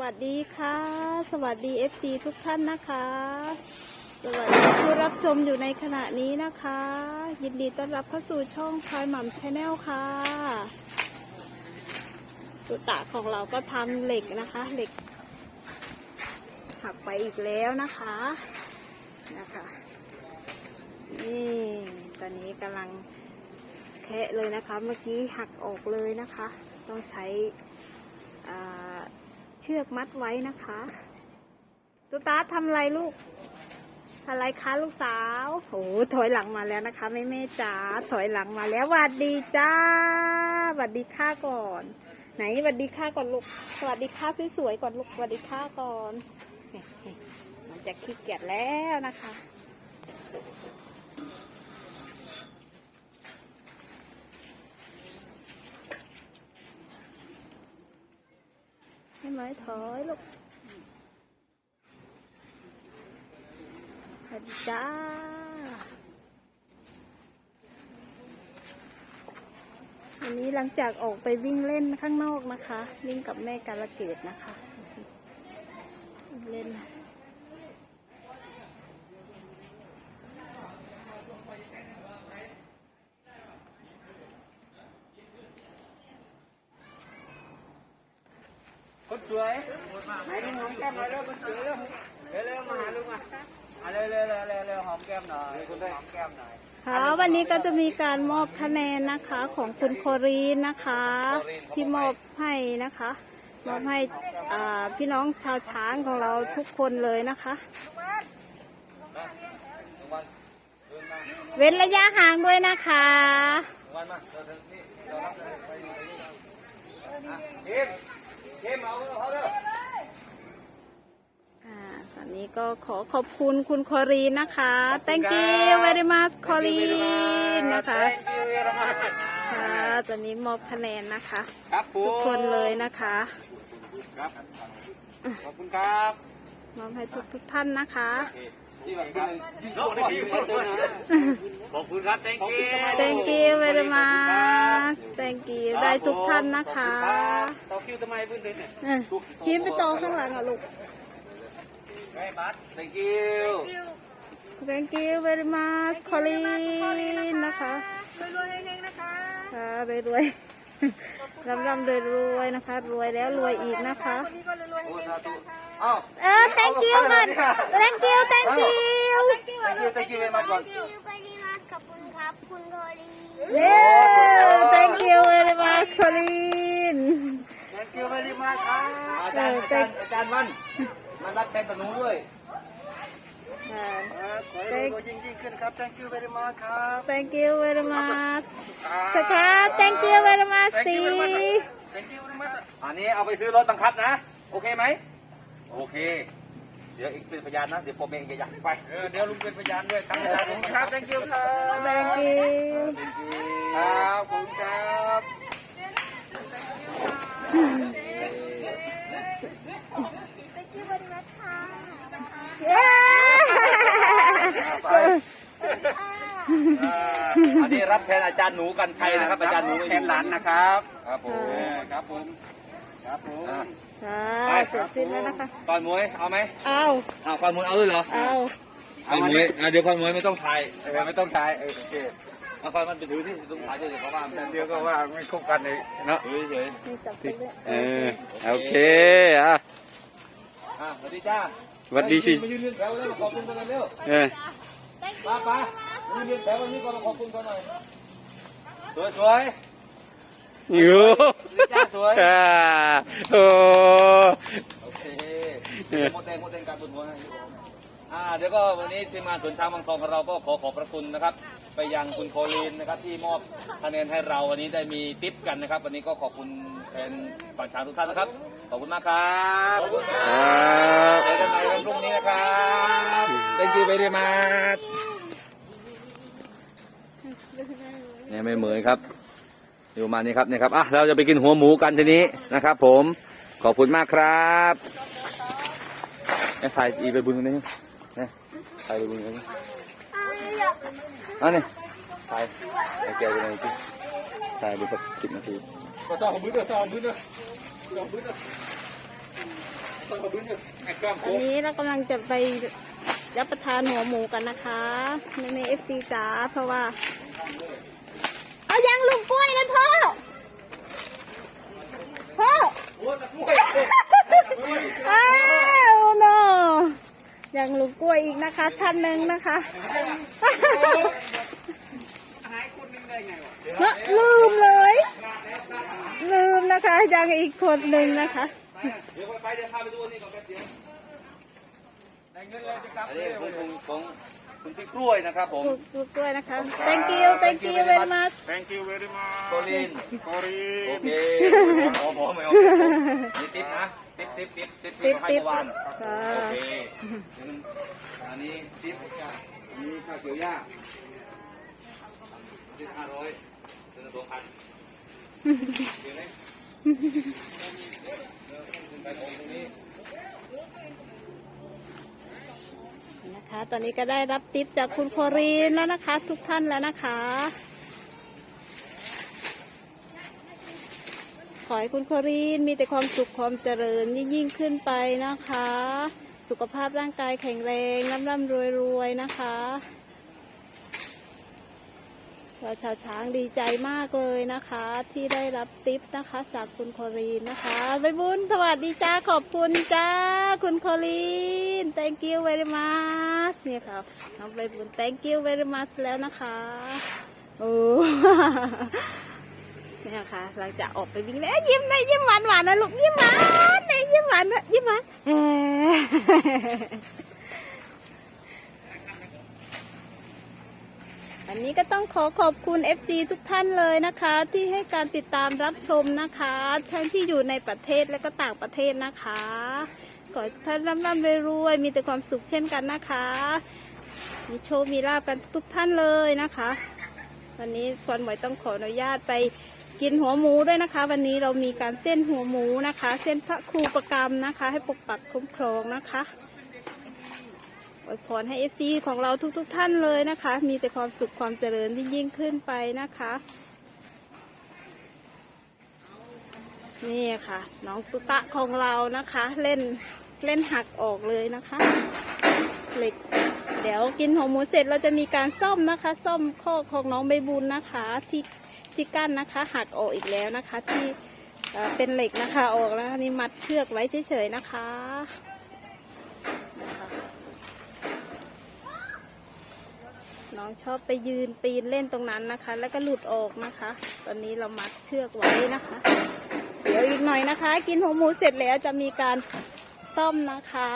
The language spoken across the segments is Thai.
วัสดีค่ะ สวัสดี FC ทุกท่านนะคะ สวัสดีผู้รับชมอยู่ในขณะนี้นะคะ ยินดีต้อนรับเข้าสู่ช่องพลอยหม่ำชาแนลค่ะตุตะของเราก็ทำเหล็กนะคะ เหล็ก หักไปอีกแล้วนะคะนะคะนี่ตอนนี้กำลังแคะเลยนะคะ เมื่อกี้หักออกเลยนะคะ ต้องใช้อ่า เชือกมัดไว้นะคะตุตาทำอะไรลูกทำอะไรคะลูกสาวโอ้ถอยหลังมาแล้วนะคะแม่แม่จ๋าถอยหลังมาแล้วหวัดดีจ้าหวัดดีค่าก่อน ไหนหวัดดีค่าก่อนลูกสวัสดีค่าสวยๆก่อนลูกสวัสดีค่าก่อนมันจะขี้เกียจแล้วนะคะ ห้อยถอยลูกสวัสดีจ้าวันนี้หลังจากออกไปวิ่งเล่นข้างนอกนะคะ วิ่งกับแม่กาลเกตนะคะ เล่น คนสวยไหนลูกหอมแก้มหน่อยเร็วคนสวยเร็วเร็วเร็วมาหาลูกมาอะเร็วเร็วเร็วเร็วเร็วหอมแก้มหน่อยคุณได้หอมแก้มหน่อยค่ะวันนี้ก็จะมีการมอบคะแนนนะคะของคุณโครีนนะคะ ที่มอบให้นะคะมอบให้อ่าพี่น้องชาวช้างของเราทุกคนเลยนะคะนะลุงวันเดินมาเว้นระยะห่างด้วยนะคะลุงวันมาเราถึงนี่เรารับเลยไปอยู่ที่นี่อะ เกมเกมเอาเขาเร็วอ่าตอนนี้ก็ขอขอบคุณคุณโครีนนะคะ thank you very much โครีนนะคะ Thank you very much ค่ะตอนนี้มอบคะแนนนะคะครับผมทุกคนเลยนะคะครับขอบคุณครับมอบให้ทุกทุกๆท่านนะคะ ที่แบบครับโน้ตได้ดีขอบคุณนะขอบคุณครับ thank you thank you very much thank you ได้ทุกท่านนะคะต่อคิวทำไมเพิ่งเดินเนี่ยเออพี่ไปโตอข้างหลังอะลูกไอ้บัส thank you thank you very much โครีนนะคะรวยๆเฮงๆนะคะค่ะรวยๆ ร่ำร่ำรวยรวยๆนะคะ รวยแล้วรวยอีกนะคะวันนี้ก็รวยๆโอ้เฮงสาๆธุกันค่ะเอ้าเออ thank you ก่อน thank you thank you ตะกี้ตะกี้ไปมาก่อนไปดีนะขอบคุณครับคุณโทรีเย้ thank you very much โคลีน thank you very much ครับอาจารย์อาจารย์อาจารย์มันมันรับแทนตะหนูด้วย ค่ะขอให้รวยยิ่งยิ่งขึ้นครับ thank you very much ครับ thank you very much ค่ะ thank you very much สี thank you very much อันนี้เอาไปซื้อรถบังคับนะ โอเคไหม โอเค เดี๋ยวอีกเป็นพยานนะ เดี๋ยวผมเองจะอยากไป เออ เดี๋ยวลุงเป็นพยานด้วยตั้งพยานครับ thank you ครับ thank you ครับ ขอบคุณครับ เย้ อันนี้รับ แทนอาจารย์หนูกันไทยนะครับ อาจารย์หนูแทนหลานนะครับ ครับผมครับผมครับผมค่ะเสร็จสิ้นแล้วนะคะก่อนมวยเอาไหมเอาเอาก่อนมวยเอาเลยเหรอเอาก่อนมวยอะเดี๋ยวก่อนมวยไม่ต้องถ่ายเออไม่ต้องถ่ายเออโอเคเอาก่อนมันไปถือที่ต้องถ่ายเลยเพราะว่าเดี๋ยวก็ว่าไม่คบกันเลยเนาะเฉยนี่จับไปเลยเออโอเคอะๆอะสวัสดีจ้าสวัสดีสิมายืนเรียงแถวแล้วขอบคุณกันเร็วเออป้าป้ายื นเรียงแถววันนี้ก่อนขอบคุณกันหน่อยสวยสวยอยู่จ้าสวยอ่าโอ้โอเคโมเตงโมเตงการบุญหัวให้อ่าเดี๋ยวก็วันนี้ทีมงานสวนช้างบางทองของเราก็ขอขอบพระคุณนะครับ ไปยังคุณโคลีนนะครับที่มอบคะแนนให้เราวันนี้ได้มีทิปกันนะครับ วันนี้ก็ขอบคุณแทนฝ่ายช้างทุกท่านนะครับ ขอบคุณมากครับขอบคุณคครัรับเจอกันใหม่วันพรุ่งนี้นะครับ Thank you very much เนี่ยไม่เหมือนครับอยู่มานี้ครับเนี่ยครับอะเราจะไปกินหัวหมูกันทีนี้นะครับ ผมขอบคุณมากครับไอ้ถ่ายอีไปบุญตรงนี้นี่ยถ่ายไปบุญตรงนี้อันนี้ถ่ายไอ้แกไปไหนที่ถ่ายไปสักสิบนาทีก็ต้องมือเด้อต้องมือเด้อต้องมือเด้อตอนนี้เรากำลังจะไปรับประทานหัวหมูกันนะคะในเมเอฟซีจ๋าเพราะว่า เอายังลุงกล้วยนะพ่อ พ่ออ้าวโนยังลุงกล้วยอีกนะคะ ท่านหนึ่งนะคะฮะลืมเลย ลืมนะคะ ยังอีกคนหนึ่งนะคะเดี๋ยวไปเดี๋ยวพาไปดูนี่ก่อนแป๊บเดียวได้เงินเลยจะกลับอันนี้ของของ ของคุณพี่กล้วยนะครับผมลุงลุงกล้วยนะคะ thank you thank you very much Thank you very much โซลิน Sorry โอเคหมอหมอไม่โอเคนี่ติ๊บนะติ๊บติ๊บติ๊บติ๊บติ๊บให้ติ๊บเมื่อวานค่ะโอเคอันนี้ติ๊บอันนี้ข้าวเกี๊ยวย่าติ๊บห้าร้อยเป็นสองพันเดี๋ยวนะไปตรงนี้ นะคะ ตอนนี้ก็ได้รับติปจากคุณโครีนแล้วนะคะ ทุกท่านแล้วนะคะ ขอให้คุณโครีนมีแต่ความสุขความเจริญยิ่งยิ่งขึ้นไปนะคะ สุขภาพร่างกายแข็งแรงร่ำร่ำรวยรวยนะคะ เราชาวช้างดีใจมากเลยนะคะ ที่ได้รับติปนะคะ จากคุณโครีนนะคะใบบุญสวัสดีจ้าขอบคุณจ้าคุณโครีน thank you very much เนี่ยค่ะน้องใบบุญ thank you very much แล้วนะคะโอ้เนี่ยค่ะหลังจากออกไปวิ่งแล้วยยิ้มได้ยิ้มหวานหวานนะลูกยิ้มหวานนยิ้มหวานนะยิ้มหวาน อันนี้ก็ต้องขอขอบคุณ FC ทุกท่านเลยนะคะ ที่ให้การติดตามรับชมนะคะ ทั้งที่อยู่ในประเทศและก็ต่างประเทศนะคะ ขอให้ท่านร่ำร่ำรวยมีแต่ความสุขเช่นกันนะคะ มีโชคมีลาบกันทุกท่านเลยนะคะ วันนี้ควันหมวยต้องขออนุญาตไปกินหัวหมูด้วยนะคะ วันนี้เรามีการเส้นหัวหมูนะคะ เส้นพระครูประกรรมนะคะ ให้ปกปักคุ้มครองนะคะ อวยพรให้เอฟซีของเราทุกๆทท่านเลยนะคะ มีแต่ความสุขความเจริญที่ยิ่งขึ้นไปนะคะ นี่ค่ะ น้องตุตะของเรานะคะ เล่นเล่นหักออกเลยนะคะเหล็กเดี๋ยวกินหัวหมูเสร็จเราจะมีการซ่อมนะคะ ซ่อมข้อของน้องใบบุญนะคะ ที่ที่กั้นนะคะ หักออกอีกแล้วนะคะ ที่เป็นเหล็กนะคะออกแล้วนี่มัดเชือกไว้เฉยๆนะคะ น้องชอบไปยืนปีนเล่นตรงนั้นนะคะ แล้วก็หลุดออกนะคะ ตอนนี้เรามัดเชือกไว้นะคะ เดี๋ยวอีกหน่อยนะคะ กินหัวหมูเสร็จแล้วจะมีการซ่อมนะคะ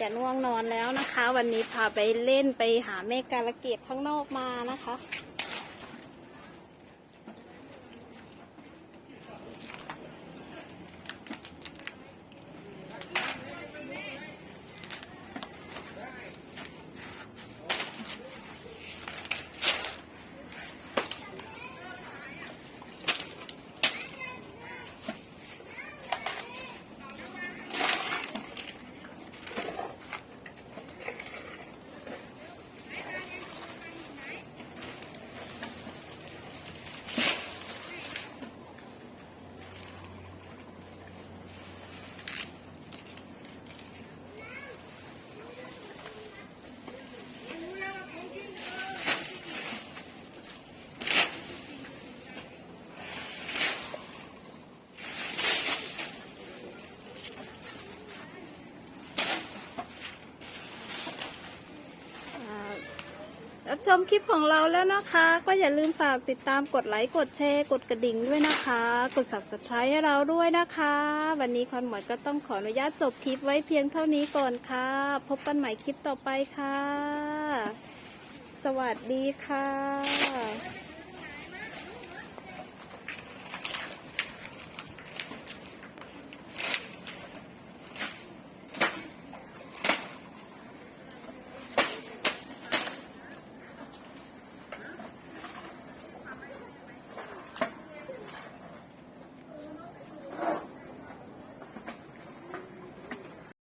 จะน่วงนอนแล้วนะคะ วันนี้พาไปเล่นไปหาเมฆกาลเกตข้างนอกมานะคะ ชมคลิปของเราแล้วนะคะ ก็อย่าลืมฝากติดตามกดไลค์กดแชร์กดกระดิ่งด้วยนะคะ กด subscribe ให้เราด้วยนะคะ วันนี้คอนหมวยก็ต้องขออนุญาตจบคลิปไว้เพียงเท่านี้ก่อนค่ะ พบกันใหม่คลิปต่อไปค่ะ สวัสดีค่ะ